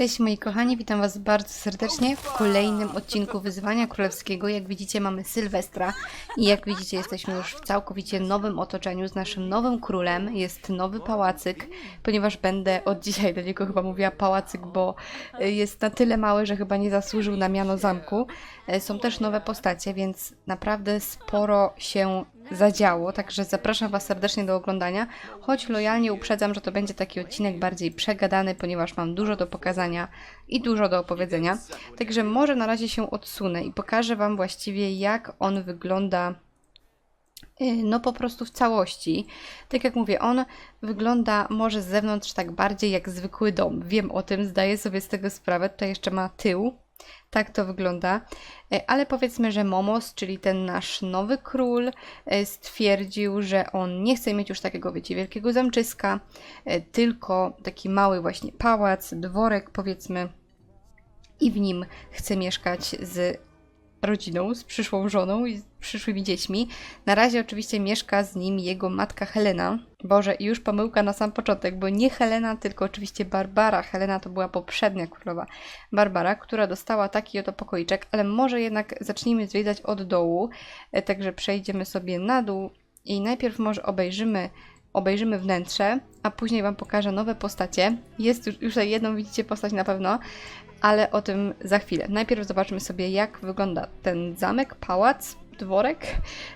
Cześć moi kochani, witam was bardzo serdecznie w kolejnym odcinku Wyzwania Królewskiego. Jak widzicie mamy Sylwestra i jak widzicie jesteśmy już w całkowicie nowym otoczeniu z naszym nowym królem. Jest nowy pałacyk, ponieważ będę od dzisiaj do niego chyba mówiła pałacyk, bo y, jest na tyle mały, że chyba nie zasłużył na miano zamku. Y, Są też nowe postacie, więc naprawdę sporo się zadziało, także zapraszam Was serdecznie do oglądania, choć lojalnie uprzedzam, że to będzie taki odcinek bardziej przegadany, ponieważ mam dużo do pokazania i dużo do opowiedzenia. Także może na razie się odsunę i pokażę Wam właściwie jak on wygląda y, no po prostu w całości. Tak jak mówię, on wygląda może z zewnątrz tak bardziej jak zwykły dom. Wiem o tym, zdaję sobie z tego sprawę. Tutaj jeszcze ma tył. Tak to wygląda. E, Ale powiedzmy, że Momos, czyli ten nasz nowy król, e, stwierdził, że on nie chce mieć już takiego, wiecie, wielkiego zamczyska, e, tylko taki mały właśnie pałac, dworek powiedzmy i w nim chce mieszkać z rodziną, z przyszłą żoną i z przyszłymi dziećmi. Na razie oczywiście mieszka z nim jego matka Helena. Boże, i już pomyłka na sam początek, bo nie Helena, tylko oczywiście Barbara. Helena to była poprzednia królowa Barbara, która dostała taki oto pokoiczek, ale może jednak zacznijmy zwiedzać od dołu. E, Także przejdziemy sobie na dół i najpierw może obejrzymy obejrzymy wnętrze, a później Wam pokażę nowe postacie. Jest już, już jedną widzicie postać na pewno, ale o tym za chwilę. Najpierw zobaczmy sobie, jak wygląda ten zamek, pałac, dworek,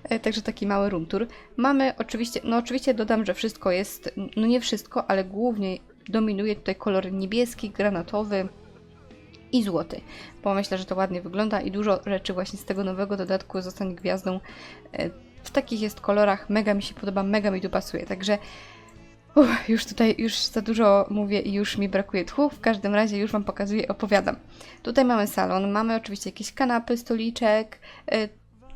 e, także taki mały room tour. Mamy oczywiście, no oczywiście dodam, że wszystko jest, no nie wszystko, ale głównie dominuje tutaj kolor niebieski, granatowy i złoty, bo myślę, że to ładnie wygląda i dużo rzeczy właśnie z tego nowego dodatku zostanie gwiazdą. e, W takich jest kolorach, mega mi się podoba, mega mi tu pasuje, także Uff, już tutaj już za dużo mówię i już mi brakuje tchu. W każdym razie już Wam pokazuję, opowiadam. Tutaj mamy salon, mamy oczywiście jakieś kanapy, stoliczek.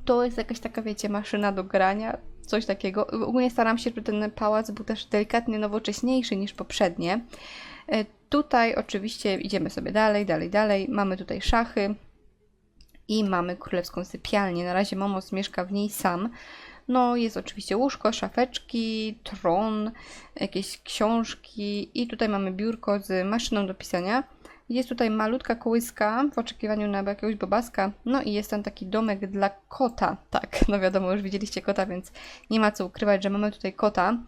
To jest jakaś taka, wiecie, maszyna do grania, coś takiego. Ogólnie staram się, żeby ten pałac był też delikatnie nowocześniejszy niż poprzednie. Y, Tutaj oczywiście idziemy sobie dalej, dalej, dalej. Mamy tutaj szachy i mamy królewską sypialnię. Na razie Momos mieszka w niej sam. No, jest oczywiście łóżko, szafeczki, tron, jakieś książki i tutaj mamy biurko z maszyną do pisania. Jest tutaj malutka kołyska w oczekiwaniu na jakiegoś bobaska. No i jest tam taki domek dla kota. Tak, no wiadomo, już widzieliście kota, więc nie ma co ukrywać, że mamy tutaj kota.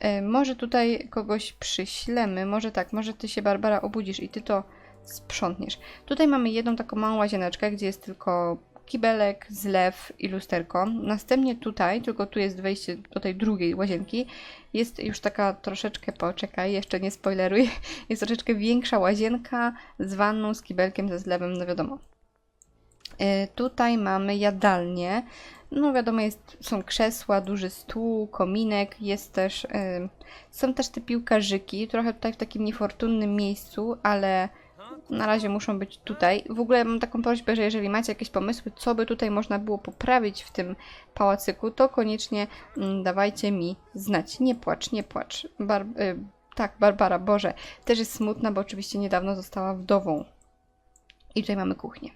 E, może tutaj kogoś przyślemy, może tak, może ty się Barbara obudzisz i ty to sprzątniesz. Tutaj mamy jedną taką małą łazieneczkę, gdzie jest tylko kibelek, zlew i lusterko. Następnie tutaj, tylko tu jest wejście do tej drugiej łazienki, jest już taka troszeczkę, poczekaj, jeszcze nie spoileruj, jest troszeczkę większa łazienka z wanną, z kibelkiem, ze zlewem, no wiadomo. Y, Tutaj mamy jadalnię. No wiadomo, jest, są krzesła, duży stół, kominek, jest też, y, są też te piłkarzyki, trochę tutaj w takim niefortunnym miejscu, ale na razie muszą być tutaj. W ogóle mam taką prośbę, że jeżeli macie jakieś pomysły, co by tutaj można było poprawić w tym pałacyku, to koniecznie mm, dawajcie mi znać. Nie płacz, nie płacz. Bar y, tak, Barbara, Boże, też jest smutna, bo oczywiście niedawno została wdową. I tutaj mamy kuchnię.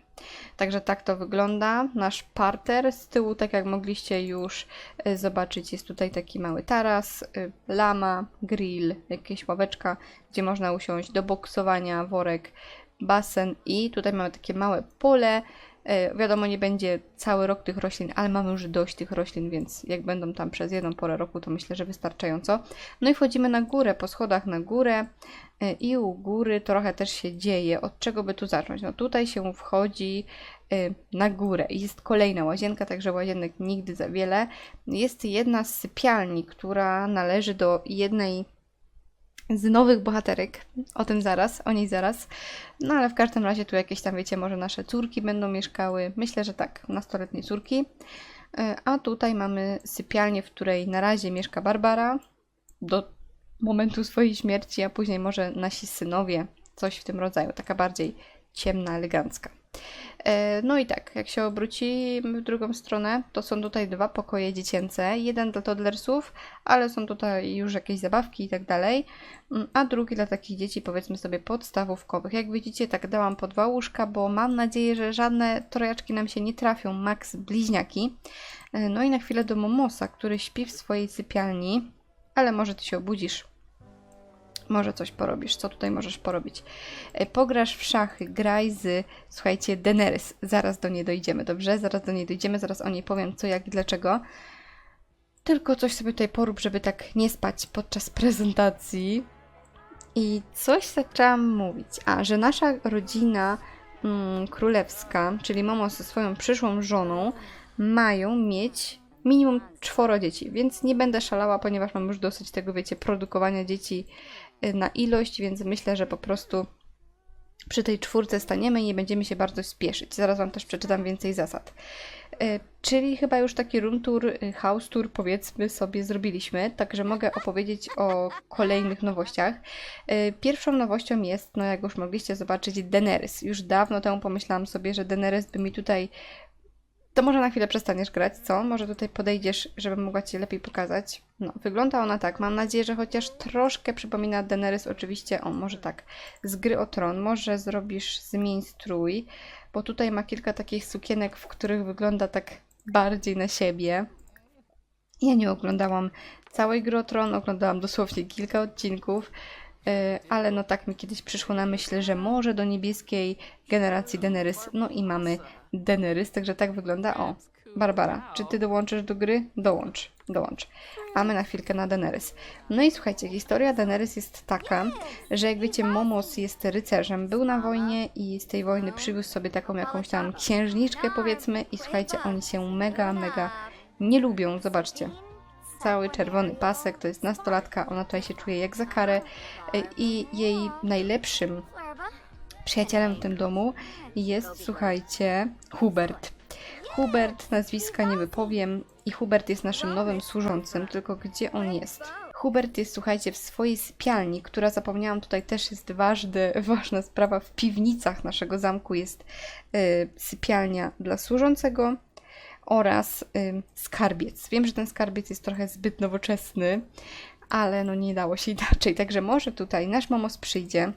Także tak to wygląda. Nasz parter z tyłu, tak jak mogliście już y, zobaczyć, jest tutaj taki mały taras, y, lama, grill, jakieś ławeczka, gdzie można usiąść do boksowania, worek, basen i tutaj mamy takie małe pole. Y, Wiadomo, nie będzie cały rok tych roślin, ale mamy już dość tych roślin, więc jak będą tam przez jedną porę roku, to myślę, że wystarczająco. No i wchodzimy na górę, po schodach na górę y, i u góry trochę też się dzieje. Od czego by tu zacząć? No tutaj się wchodzi y, na górę i jest kolejna łazienka, także łazienek nigdy za wiele. Jest jedna z sypialni, która należy do jednej z nowych bohaterek. O tym zaraz, o niej zaraz. No ale w każdym razie tu jakieś tam, wiecie, może nasze córki będą mieszkały. Myślę, że tak, nastoletnie córki. Y, A tutaj mamy sypialnię, w której na razie mieszka Barbara do momentu swojej śmierci, a później może nasi synowie, coś w tym rodzaju, taka bardziej ciemna, elegancka. E, No i tak, jak się obrócimy w drugą stronę, to są tutaj dwa pokoje dziecięce. Jeden dla toddlersów, ale są tutaj już jakieś zabawki i tak dalej. Mm, A drugi dla takich dzieci, powiedzmy sobie, podstawówkowych. Jak widzicie, tak dałam po dwa łóżka, bo mam nadzieję, że żadne trojaczki nam się nie trafią, max bliźniaki. E, No i na chwilę do Momosa, który śpi w swojej sypialni, ale może ty się obudzisz Może coś porobisz. Co tutaj możesz porobić? E, Pograsz w szachy, graj z, słuchajcie, Daenerys. Zaraz do niej dojdziemy, dobrze? Zaraz do niej dojdziemy, zaraz o niej powiem co, jak i dlaczego. Tylko coś sobie tutaj porób, żeby tak nie spać podczas prezentacji. I coś zaczęłam mówić. A, że nasza rodzina mm, królewska, czyli mamo ze swoją przyszłą żoną, mają mieć minimum czworo dzieci, więc nie będę szalała, ponieważ mam już dosyć tego, wiecie, produkowania dzieci na ilość, więc myślę, że po prostu przy tej czwórce staniemy i nie będziemy się bardzo spieszyć. Zaraz Wam też przeczytam więcej zasad. Y, Czyli chyba już taki room tour, y, house tour powiedzmy sobie zrobiliśmy, także mogę opowiedzieć o kolejnych nowościach. Y, Pierwszą nowością jest, no jak już mogliście zobaczyć, Daenerys. Już dawno temu pomyślałam sobie, że Daenerys by mi tutaj to może na chwilę przestaniesz grać, co? Może tutaj podejdziesz, żebym mogła Ci lepiej pokazać. No, wygląda ona tak. Mam nadzieję, że chociaż troszkę przypomina Daenerys oczywiście, o może tak, z gry o tron. Może zrobisz zmień strój, bo tutaj ma kilka takich sukienek, w których wygląda tak bardziej na siebie. Ja nie oglądałam całej gry o tron, oglądałam dosłownie kilka odcinków, yy, ale no tak mi kiedyś przyszło na myśl, że może do niebieskiej generacji Daenerys, no i mamy Daenerys, także tak wygląda. O, Barbara, czy ty dołączysz do gry? Dołącz, dołącz. A my na chwilkę na Daenerys. No i słuchajcie, historia Daenerys jest taka, że jak wiecie, Momos jest rycerzem, był na wojnie i z tej wojny przywiózł sobie taką jakąś tam księżniczkę powiedzmy i słuchajcie, oni się mega, mega nie lubią, zobaczcie. Cały czerwony pasek, to jest nastolatka, ona tutaj się czuje jak za karę y, i jej najlepszym przyjacielem w tym domu jest, słuchajcie, Hubert. Hubert, nazwiska nie wypowiem, i Hubert jest naszym nowym służącym, tylko gdzie on jest? Hubert jest, słuchajcie, w swojej sypialni, która zapomniałam tutaj też jest ważny, ważna sprawa. W piwnicach naszego zamku jest y, sypialnia dla służącego oraz y, skarbiec. Wiem, że ten skarbiec jest trochę zbyt nowoczesny, ale no nie dało się inaczej. Także może tutaj nasz momos przyjdzie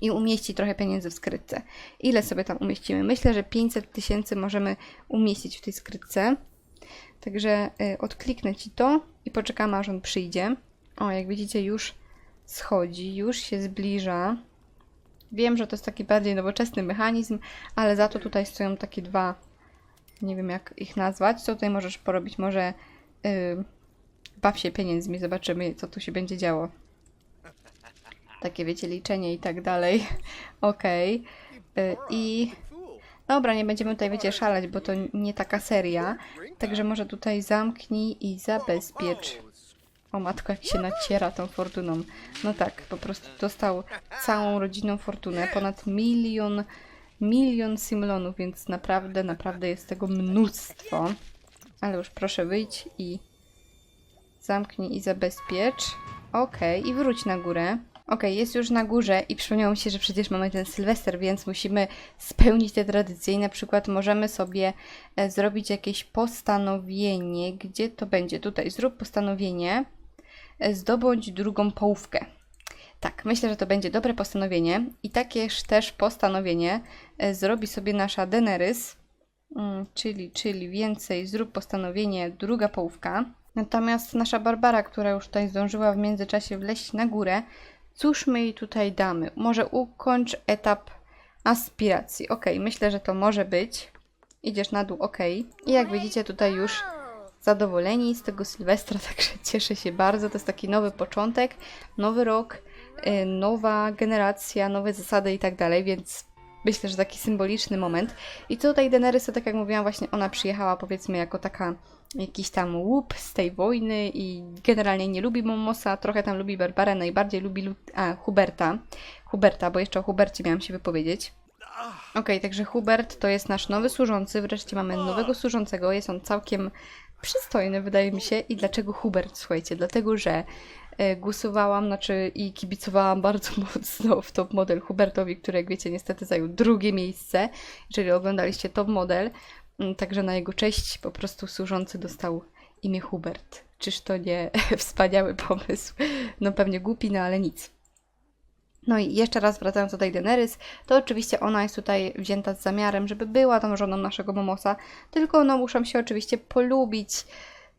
i umieści trochę pieniędzy w skrytce. Ile sobie tam umieścimy? Myślę, że 500 tysięcy możemy umieścić w tej skrytce. Także y, odkliknę Ci to i poczekamy, aż on przyjdzie. O, jak widzicie, już schodzi, już się zbliża. Wiem, że to jest taki bardziej nowoczesny mechanizm, ale za to tutaj stoją takie dwa, nie wiem jak ich nazwać. Co tutaj możesz porobić? Może yy, baw się pieniędzmi, zobaczymy, co tu się będzie działo. Takie, wiecie, liczenie i tak dalej. Okej. Y, I Dobra, nie będziemy tutaj, wiecie, szaleć, bo to nie taka seria. Także może tutaj zamknij i zabezpiecz. O matko, jak się naciera tą fortuną. No tak, po prostu dostał całą rodziną fortunę. Ponad milion, milion simlonów, więc naprawdę, naprawdę jest tego mnóstwo. Ale już proszę wyjdź i zamknij i zabezpiecz. Okej, i wróć na górę. Okej, jest już na górze i przypomniało mi się, że przecież mamy ten Sylwester, więc musimy spełnić te tradycje i na przykład możemy sobie e, zrobić jakieś postanowienie. Gdzie to będzie? Tutaj zrób postanowienie, e, zdobądź drugą połówkę. Tak, myślę, że to będzie dobre postanowienie i takież też postanowienie e, zrobi sobie nasza Daenerys, mm, czyli, czyli więcej zrób postanowienie druga połówka. Natomiast nasza Barbara, która już tutaj zdążyła w międzyczasie wleźć na górę, Cóż my jej tutaj damy? Może ukończ etap aspiracji. Ok, myślę, że to może być. Idziesz na dół, ok. I jak widzicie, tutaj już zadowoleni z tego Sylwestra, także cieszę się bardzo. To jest taki nowy początek, nowy rok, yy, nowa generacja, nowe zasady i tak dalej, więc myślę, że taki symboliczny moment. I tutaj Daenerys, to tak jak mówiłam, właśnie ona przyjechała powiedzmy jako taka jakiś tam łup z tej wojny i generalnie nie lubi Momosa, trochę tam lubi Barbarę, najbardziej lubi Lu a, Huberta. Huberta, bo jeszcze o Hubercie miałam się wypowiedzieć. Okej, okay, także Hubert to jest nasz nowy służący, wreszcie mamy nowego służącego, jest on całkiem przystojny, wydaje mi się. I dlaczego Hubert? Słuchajcie, dlatego, że e, głosowałam, znaczy i kibicowałam bardzo mocno w top model Hubertowi, który jak wiecie niestety zajął drugie miejsce. Jeżeli oglądaliście top model, Także na jego cześć po prostu służący dostał imię Hubert. Czyż to nie wspaniały pomysł? No pewnie głupi, no ale nic. No i jeszcze raz wracając do tej Daenerys, to oczywiście ona jest tutaj wzięta z zamiarem, żeby była tą żoną naszego Momosa, tylko no muszą się oczywiście polubić,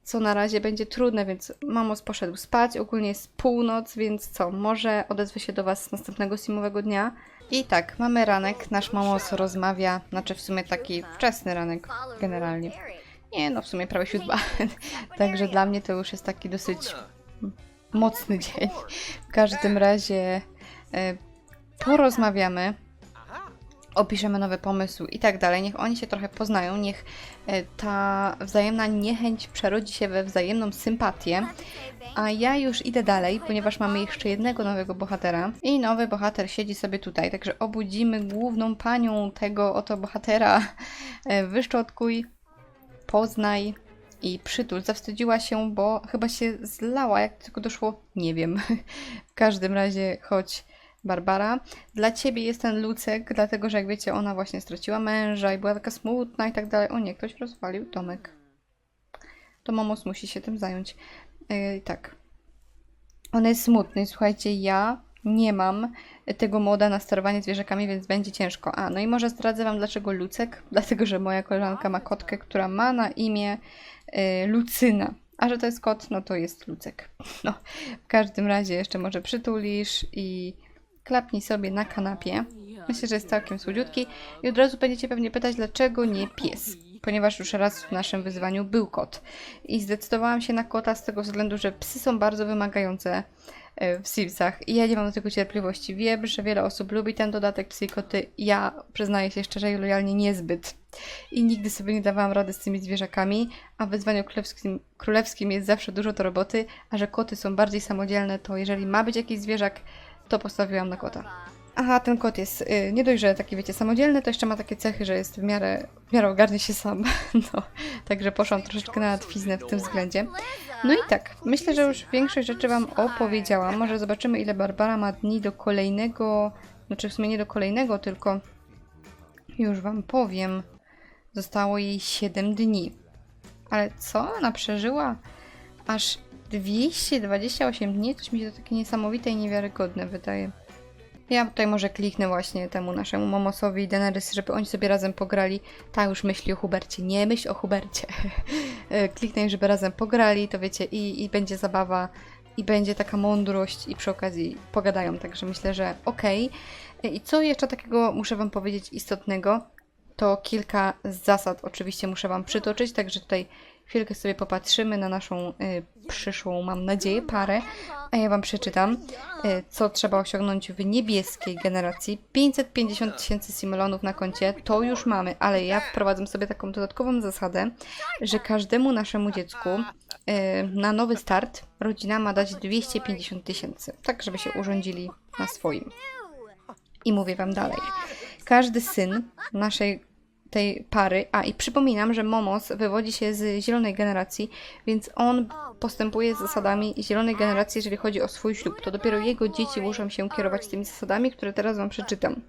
co na razie będzie trudne, więc mamos poszedł spać. Ogólnie jest północ, więc co, może odezwę się do Was następnego simowego dnia. I tak, mamy ranek, nasz mamos rozmawia, znaczy w sumie taki wczesny ranek generalnie. Nie, no w sumie prawie siódma. Także dla mnie to już jest taki dosyć mocny dzień. W każdym razie e, porozmawiamy, opiszemy nowy pomysł i tak dalej. Niech oni się trochę poznają, niech e, ta wzajemna niechęć przerodzi się we wzajemną sympatię. A ja już idę dalej, ponieważ mamy jeszcze jednego nowego bohatera. I nowy bohater siedzi sobie tutaj, także obudzimy główną panią tego oto bohatera. E, Wyszczotkuj, poznaj i przytul. Zawstydziła się, bo chyba się zlała, jak tylko doszło, nie wiem. W każdym razie, chodź Barbara. Dla ciebie jest ten Lucek, dlatego że jak wiecie, ona właśnie straciła męża i była taka smutna i tak dalej. O nie, ktoś rozwalił domek. To Momos musi się tym zająć. Yy, tak. On jest smutny. Słuchajcie, ja nie mam tego moda na sterowanie zwierzakami, więc będzie ciężko. A, no i może zdradzę Wam dlaczego Lucek. Dlatego, że moja koleżanka ma kotkę, która ma na imię y, Lucyna. A że to jest kot, no to jest Lucek. No, w każdym razie jeszcze może przytulisz i klapnij sobie na kanapie. Myślę, że jest całkiem słodziutki. I od razu będziecie pewnie pytać, dlaczego nie pies? Ponieważ już raz w naszym wyzwaniu był kot. I zdecydowałam się na kota z tego względu, że psy są bardzo wymagające e, w Simsach. I ja nie mam do tego cierpliwości. Wiem, że wiele osób lubi ten dodatek psy i koty. Ja przyznaję się szczerze i lojalnie niezbyt. I nigdy sobie nie dawałam rady z tymi zwierzakami, a w wyzwaniu królewskim, królewskim jest zawsze dużo do roboty, a że koty są bardziej samodzielne, to jeżeli ma być jakiś zwierzak, to postawiłam na kota. Aha, ten kot jest y, nie dość, że taki wiecie, samodzielny, to jeszcze ma takie cechy, że jest w miarę, w miarę ogarnie się sam. No, także poszłam troszeczkę na łatwiznę w tym względzie. No i tak, myślę, że już większość rzeczy Wam opowiedziałam. Może zobaczymy, ile Barbara ma dni do kolejnego, znaczy w sumie nie do kolejnego, tylko już Wam powiem. Zostało jej 7 dni. Ale co? Ona przeżyła aż 228 dni? Coś mi się to takie niesamowite i niewiarygodne wydaje. Ja tutaj może kliknę właśnie temu naszemu Momosowi i żeby oni sobie razem pograli. Ta już myśli o Hubercie, nie myśl o Hubercie. kliknę, im, żeby razem pograli, to wiecie, i, i będzie zabawa, i będzie taka mądrość, i przy okazji pogadają, także myślę, że okej. I co jeszcze takiego muszę Wam powiedzieć istotnego? To kilka zasad oczywiście muszę Wam przytoczyć, także tutaj chwilkę sobie popatrzymy na naszą y, przyszłą, mam nadzieję, parę, a ja Wam przeczytam, y, co trzeba osiągnąć w niebieskiej generacji. 550 tysięcy simulonów na koncie, to już mamy, ale ja wprowadzam sobie taką dodatkową zasadę, że każdemu naszemu dziecku y, na nowy start rodzina ma dać 250 tysięcy, tak żeby się urządzili na swoim. I mówię Wam dalej. Każdy syn naszej tej pary. A i przypominam, że Momos wywodzi się z zielonej generacji, więc on postępuje z zasadami zielonej generacji, jeżeli chodzi o swój ślub. To dopiero jego dzieci muszą się kierować tymi zasadami, które teraz Wam przeczytam.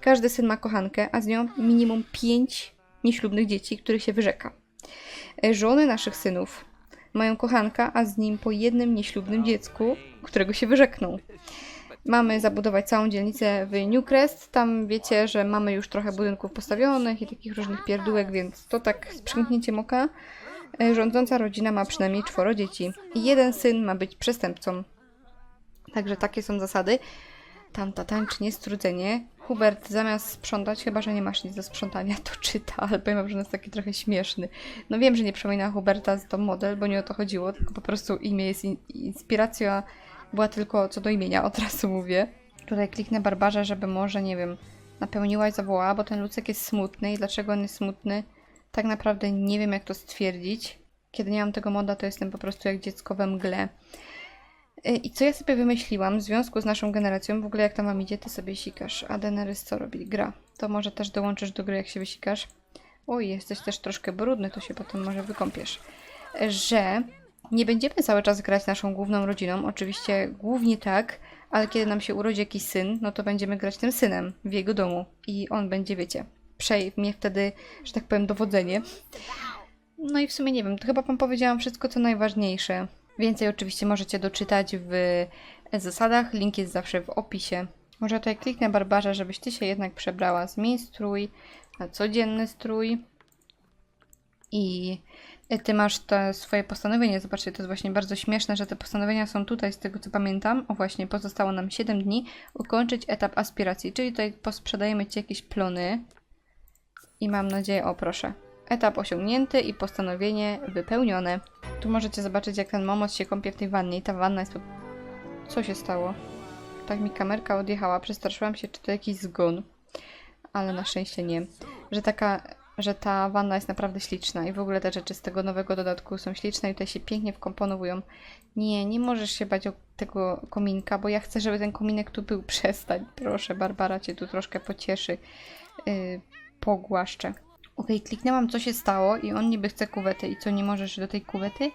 Każdy syn ma kochankę, a z nią minimum pięć nieślubnych dzieci, których się wyrzeka. Żony naszych synów mają kochanka, a z nim po jednym nieślubnym dziecku, którego się wyrzekną. Mamy zabudować całą dzielnicę w Newcrest. Tam wiecie, że mamy już trochę budynków postawionych i takich różnych pierdółek, więc to tak z przymknięciem oka. E, Rządząca rodzina ma przynajmniej czworo dzieci. I jeden syn ma być przestępcą. Także takie są zasady. Tamta tańczy strudzenie. Hubert zamiast sprzątać, chyba że nie masz nic do sprzątania, to czyta, ale powiem że jest taki trochę śmieszny. No wiem, że nie przypomina Huberta z to model, bo nie o to chodziło, tylko po prostu imię jest in inspiracja była tylko co do imienia, od razu mówię. Tutaj kliknę Barbarze, żeby może, nie wiem, napełniła i zawołała, bo ten Lucek jest smutny i dlaczego on jest smutny, tak naprawdę nie wiem jak to stwierdzić. Kiedy nie mam tego moda, to jestem po prostu jak dziecko we mgle. Y, I co ja sobie wymyśliłam w związku z naszą generacją, w ogóle jak tam wam idzie, ty sobie sikasz, a Daenerys co robi? Gra. To może też dołączysz do gry, jak się wysikasz. Oj, jesteś też troszkę brudny, to się potem może wykąpiesz. Że nie będziemy cały czas grać naszą główną rodziną, oczywiście głównie tak, ale kiedy nam się urodzi jakiś syn, no to będziemy grać tym synem w jego domu i on będzie, wiecie, przejmie wtedy, że tak powiem, dowodzenie. No i w sumie nie wiem, to chyba Wam powiedziałam wszystko, co najważniejsze. Więcej oczywiście możecie doczytać w zasadach, link jest zawsze w opisie. Może tutaj kliknę Barbarze, żebyś Ty się jednak przebrała. Zmień strój na codzienny strój. I Ty masz te swoje postanowienie. Zobaczcie, to jest właśnie bardzo śmieszne, że te postanowienia są tutaj, z tego co pamiętam. O właśnie, pozostało nam 7 dni. Ukończyć etap aspiracji, czyli tutaj posprzedajemy Ci jakieś plony. I mam nadzieję, o proszę. Etap osiągnięty i postanowienie wypełnione. Tu możecie zobaczyć, jak ten momos się kąpie w tej wannie. I ta wanna jest... Co się stało? Tak mi kamerka odjechała. Przestraszyłam się, czy to jakiś zgon. Ale na szczęście nie. Że taka że ta wanna jest naprawdę śliczna i w ogóle te rzeczy z tego nowego dodatku są śliczne i tutaj się pięknie wkomponowują. Nie, nie możesz się bać tego kominka, bo ja chcę, żeby ten kominek tu był. Przestań, proszę, Barbara cię tu troszkę pocieszy. Yy, pogłaszczę. Okej, kliknęłam co się stało i on niby chce kuwety. I co, nie możesz do tej kuwety?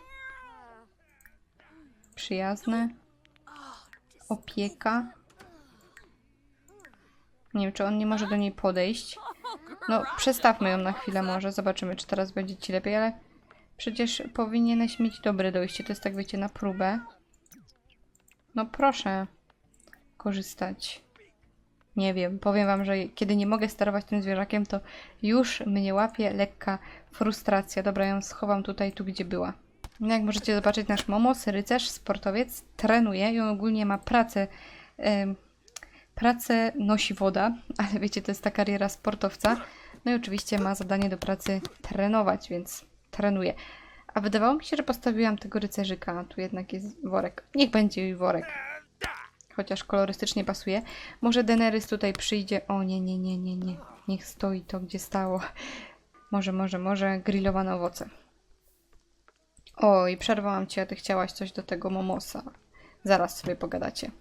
Przyjazne. Opieka. Nie wiem, czy on nie może do niej podejść. No, przestawmy ją na chwilę może. Zobaczymy, czy teraz będzie ci lepiej, ale przecież powinieneś mieć dobre dojście. To jest tak, wiecie, na próbę. No proszę korzystać. Nie wiem, powiem wam, że kiedy nie mogę sterować tym zwierzakiem, to już mnie łapie lekka frustracja. Dobra, ją schowam tutaj, tu gdzie była. No jak możecie zobaczyć, nasz Momos, rycerz, sportowiec, trenuje i ogólnie ma pracę em, Pracę nosi woda, ale wiecie, to jest ta kariera sportowca. No i oczywiście ma zadanie do pracy trenować, więc trenuje. A wydawało mi się, że postawiłam tego rycerzyka, a tu jednak jest worek. Niech będzie i worek. Chociaż kolorystycznie pasuje. Może Daenerys tutaj przyjdzie. O nie, nie, nie, nie, nie. Niech stoi to, gdzie stało. Może, może, może grillowane owoce. Oj, przerwałam cię, a ty chciałaś coś do tego momosa. Zaraz sobie pogadacie.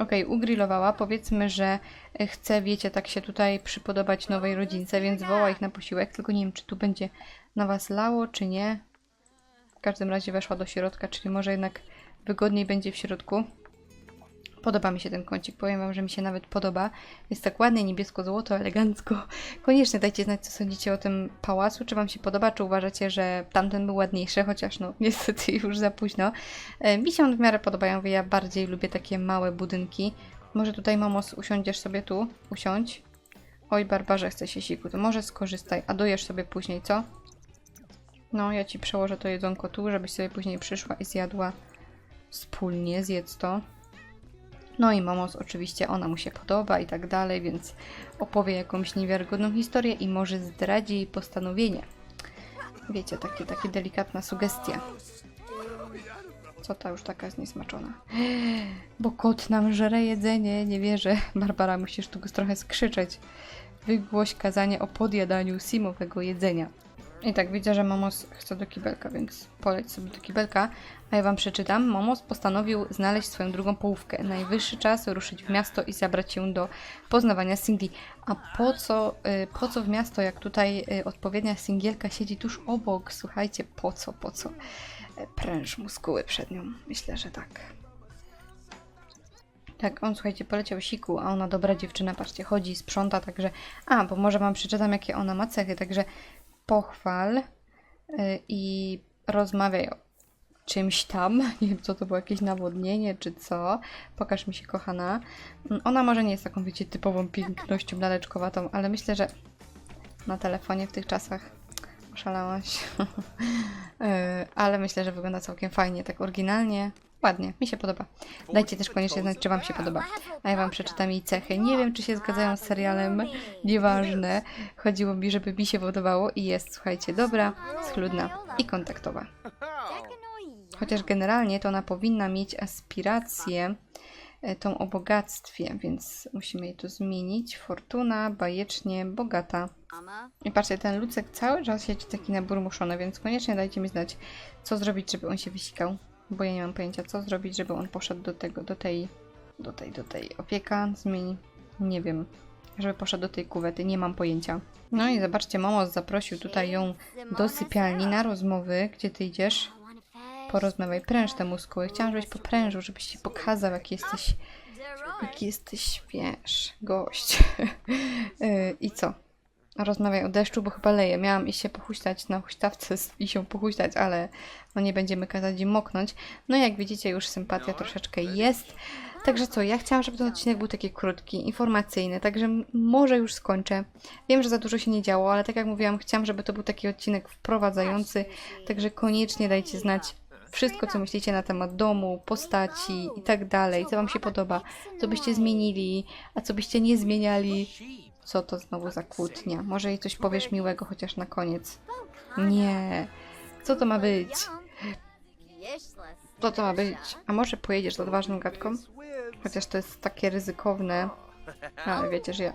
Okej, ugrillowała. Powiedzmy, że e, chce, wiecie, tak się tutaj przypodobać nowej rodzince, więc woła ich na posiłek. Tylko nie wiem, czy tu będzie na was lało, czy nie. W każdym razie weszła do środka, czyli może jednak wygodniej będzie w środku. Podoba mi się ten kącik, powiem wam, że mi się nawet podoba. Jest tak ładnie, niebiesko-złoto, elegancko. Koniecznie dajcie znać, co sądzicie o tym pałacu, czy wam się podoba, czy uważacie, że tamten był ładniejszy, chociaż no niestety już za późno. E, Mi się on w miarę podobają, bo ja bardziej lubię takie małe budynki. Może tutaj, Momos, usiądziesz sobie tu? Usiądź. Oj, Barbarze, chce się siku, to może skorzystaj, a dojesz sobie później, co? No, ja ci przełożę to jedzonko tu, żebyś sobie później przyszła i zjadła wspólnie, zjedz to. No i Momos oczywiście, ona mu się podoba i tak dalej, więc opowie jakąś niewiarygodną historię i może zdradzi jej postanowienie. Wiecie, takie, takie delikatna sugestia. Co ta już taka jest niesmaczona? Bo kot nam żre jedzenie, nie wierzę. Barbara, musisz tu trochę skrzyczeć. Wygłoś kazanie o podjadaniu simowego jedzenia. I tak widzę, że Momos chce do kibelka, więc poleć sobie do kibelka. A ja wam przeczytam. Momos postanowił znaleźć swoją drugą połówkę. Najwyższy czas ruszyć w miasto i zabrać się do poznawania singli. A po co, y, po co w miasto, jak tutaj y, odpowiednia singielka siedzi tuż obok? Słuchajcie, po co, po co? Y, Pręż muskuły przed nią. Myślę, że tak. Tak, on słuchajcie, poleciał siku, a ona dobra dziewczyna, patrzcie, chodzi, sprząta, także. A, bo może wam przeczytam, jakie ona ma cechy, także pochwal y, i rozmawiaj o czymś tam. Nie wiem, co to było, jakieś nawodnienie czy co. Pokaż mi się, kochana. Mm, Ona może nie jest taką, wiecie, typową pięknością laleczkowatą, ale myślę, że na telefonie w tych czasach oszalałaś. Y, ale myślę, że wygląda całkiem fajnie, tak oryginalnie. Ładnie, mi się podoba. Dajcie też koniecznie znać, czy Wam się podoba. A ja Wam przeczytam jej cechy. Nie wiem, czy się zgadzają z serialem, nieważne. Chodziło mi, żeby mi się podobało i jest, słuchajcie, dobra, schludna i kontaktowa. Chociaż generalnie to ona powinna mieć aspirację e, tą o bogactwie, więc musimy jej tu zmienić. Fortuna, bajecznie, bogata. I patrzcie, ten Lucek cały czas siedzi taki naburmuszony, więc koniecznie dajcie mi znać, co zrobić, żeby on się wysikał. Bo ja nie mam pojęcia, co zrobić, żeby on poszedł do tego, do tej, do tej, do tej. Opieka, nie wiem. Żeby poszedł do tej kuwety, nie mam pojęcia. No i zobaczcie, Momos zaprosił tutaj ją do sypialni na rozmowy. Gdzie ty idziesz? Porozmawiaj, pręż te muskuły. Chciałam, żebyś poprężył, żebyś się pokazał, jaki jesteś, jaki jesteś, wiesz, gość. Yy, I co? Rozmawiaj o deszczu, bo chyba leje. Miałam iść się pochuśtać na huśtawce i się pochuśtać, ale no nie będziemy kazać im moknąć. No jak widzicie, już sympatia troszeczkę jest. Także co, ja chciałam, żeby ten odcinek był taki krótki, informacyjny, także może już skończę. Wiem, że za dużo się nie działo, ale tak jak mówiłam, chciałam, żeby to był taki odcinek wprowadzający, także koniecznie dajcie znać wszystko, co myślicie na temat domu, postaci i tak dalej, co Wam się podoba, co byście zmienili, a co byście nie zmieniali. Co to znowu za kłótnia? Może jej coś powiesz miłego chociaż na koniec. Nie. Co to ma być? Co to ma być? A może pojedziesz z odważną gadką? Chociaż to jest takie ryzykowne. Ale wiecie, że ja...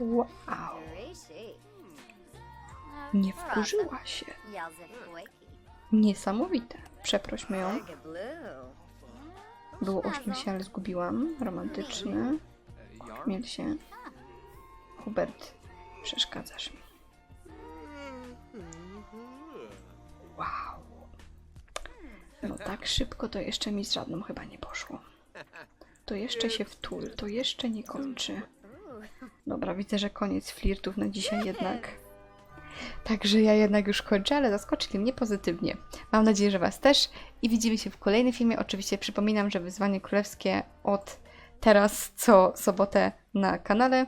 Wow. Nie wkurzyła się. Niesamowite. Przeprośmy ją. Było ośmiu się, ale zgubiłam. Romantyczny. Chmiel się. Hubert, przeszkadzasz mi. Wow. No tak szybko to jeszcze mi z żadną chyba nie poszło. To jeszcze się wtul, to jeszcze nie kończy. Dobra, widzę, że koniec flirtów na dzisiaj jednak. Także ja jednak już kończę, ale zaskoczyli mnie pozytywnie. Mam nadzieję, że Was też i widzimy się w kolejnym filmie. Oczywiście przypominam, że wyzwanie królewskie od teraz co sobotę na kanale.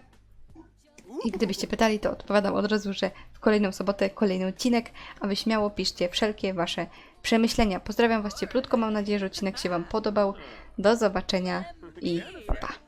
I gdybyście pytali, to odpowiadam od razu, że w kolejną sobotę kolejny odcinek, a wy śmiało piszcie wszelkie wasze przemyślenia. Pozdrawiam Was cieplutko, mam nadzieję, że odcinek się Wam podobał. Do zobaczenia i pa pa.